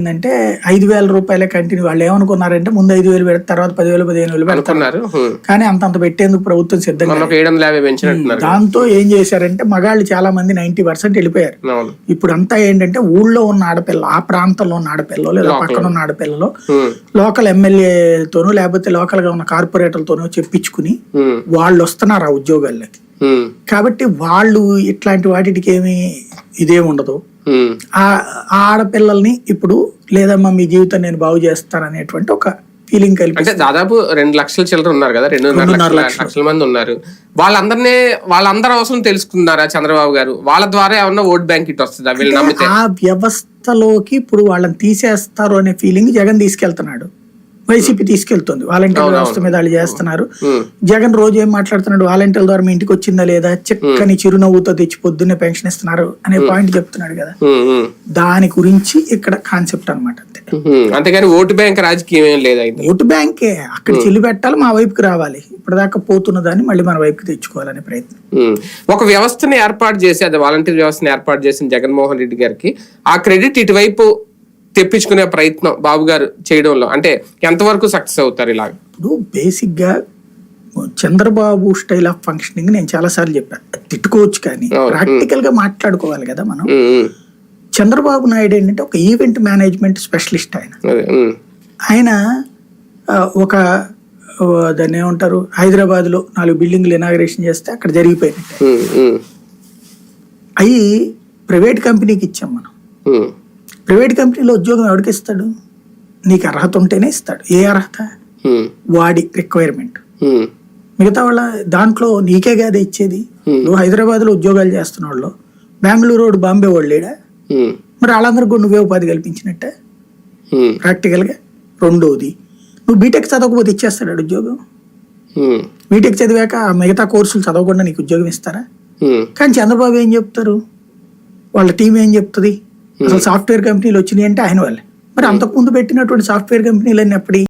ఏంటంటే ఐదు వేల రూపాయలే కంటిన్యూ వాళ్ళు ఏమనుకున్నారంటే ముందు ఐదు వేలు పెడతారు తర్వాత పదివేలు పదిహేను వేలు పెడతారు. కానీ అంతంత పెట్టేందుకు ప్రభుత్వం సిద్ధంగా దాంతో ఏం చేశారంటే మగాళ్ళు చాలా మంది నైన్టీ పర్సెంట్ వెళ్ళిపోయారు ఇప్పుడు అంతా ఏంటంటే ఊళ్ళో ఉన్న ఆడపిల్ల ఆ ప్రాంతంలో ఉన్న ఆడపిల్లలో లేదా పక్కన ఉన్న ఆడపిల్లలో. లోకల్ ఎమ్మెల్యేతోనూ లేకపోతే లోకల్గా ఉన్న కార్పొరేటర్లతోనూ చెప్పించుకుని. వాళ్ళు వస్తున్నారు ఆ ఉద్యోగాల్లోకి. కాబట్టి వాళ్ళు ఇట్లాంటి వాటికి ఏమి ఇదేమి ఉండదు. ఆ ఆడపిల్లల్ని ఇప్పుడు లేదమ్మా మీ జీవితం నేను బాగు చేస్తాననేటువంటి ఒక ఫీలింగ్ కలిపి అంటే దాదాపు రెండు లక్షల చిల్లర ఉన్నారు కదా రెండున్నర లక్షల లక్షల. మంది ఉన్నారు. వాళ్ళందరినీ వాళ్ళందరి అవసరం తెలుసుకున్నారా చంద్రబాబు గారు? వాళ్ళ ద్వారా ఏమన్నా ఓట్ బ్యాంక్ ఇట్ వస్తుందా? వీళ్ళు నమ్మితే? ఆ వ్యవస్థలోకి ఇప్పుడు వాళ్ళని తీసేస్తారు అనే ఫీలింగ్ జగన్ తీసుకెళ్తున్నాడు. వైసీపీ తీసుకెళ్తుంది. వాలంటీర్ వ్యవస్థ మీద వాళ్ళు చేస్తున్నారు. జగన్ రోజు ఏం మాట్లాడుతున్నాడు? వాలంటీర్ల ద్వారా మీ ఇంటికి వచ్చిందా లేదా? చక్కని చిరునవ్వుతో తెచ్చి పొద్దున్నే పెన్షన్ ఇస్తున్నారు అనే పాయింట్ చెప్తున్నాడు కదా. దాని గురించి ఇక్కడ కాన్సెప్ట్ అనమాట అంతే. అంతేగాని ఓటు బ్యాంక్ రాజకీయం ఏం లేదు ఓటు బ్యాంకే. అక్కడ చెల్లి పెట్టాలి మా వైపుకి రావాలి. ఇప్పటిదాకా పోతున్న దాన్ని మళ్ళీ మన వైపుకి తెచ్చుకోవాలనే ప్రయత్నం. ఒక వ్యవస్థని ఏర్పాటు చేసి అది వాలంటీర్ వ్యవస్థని ఏర్పాటు చేసిన జగన్మోహన్ రెడ్డి గారికి ఆ క్రెడిట్ ఇటువైపు తెప్పించుకునే ప్రయత్నం బాబు గారు చేయడంలో. అంటే ఎంతవరకు సక్సెస్ అవుతారు ఇలాగ? ఇప్పుడు బేసిక్గా చంద్రబాబు స్టైల్ ఆఫ్ ఫంక్షనింగ్ నేను చాలా సార్లు చెప్పాను తిట్టుకోవచ్చు కానీ. ప్రాక్టికల్గా మాట్లాడుకోవాలి కదా మనం. చంద్రబాబు నాయుడు ఏంటంటే ఒక ఈవెంట్ మేనేజ్మెంట్ స్పెషలిస్ట్ ఆయన. ఆయన ఒక దాన్ని ఏమంటారు? హైదరాబాద్లో నాలుగు బిల్డింగ్లు ఇనాగరేషన్ చేస్తే అక్కడ జరిగిపోయినట్టే. అవి ప్రైవేట్ కంపెనీకి ఇచ్చాం మనం. ప్రైవేట్ కంపెనీలో ఉద్యోగం ఎవరికి ఇస్తాడు? నీకు అర్హత ఉంటేనే ఇస్తాడు. ఏ అర్హత? వాడి రిక్వైర్మెంట్ మిగతా వాళ్ళ దాంట్లో నీకే కాదా ఇచ్చేది? నువ్వు హైదరాబాద్లో ఉద్యోగాలు చేస్తున్న వాళ్ళు బెంగళూరు రోడ్ బాంబే వాళ్ళు లేడా ఉమ్, మరి వాళ్ళందరికీ కూడా నువ్వే ఉపాధి కల్పించినట్టే? ఉమ్, ప్రాక్టికల్గా రెండోది నువ్వు బీటెక్ చదవకపోతే ఇచ్చేస్తాడు ఉద్యోగం? బీటెక్ చదివాక మిగతా కోర్సులు చదవకుండా నీకు ఉద్యోగం ఇస్తారా? కానీ చంద్రబాబు ఏం చెప్తారు? వాళ్ళ టీం ఏం చెప్తుంది? అసలు సాఫ్ట్వేర్ కంపెనీలు వచ్చినాయి అంటే ఆయన వాళ్ళే. మరి అంతకుముందు పెట్టినటువంటి సాఫ్ట్వేర్ కంపెనీలన్నీ ఎప్పటి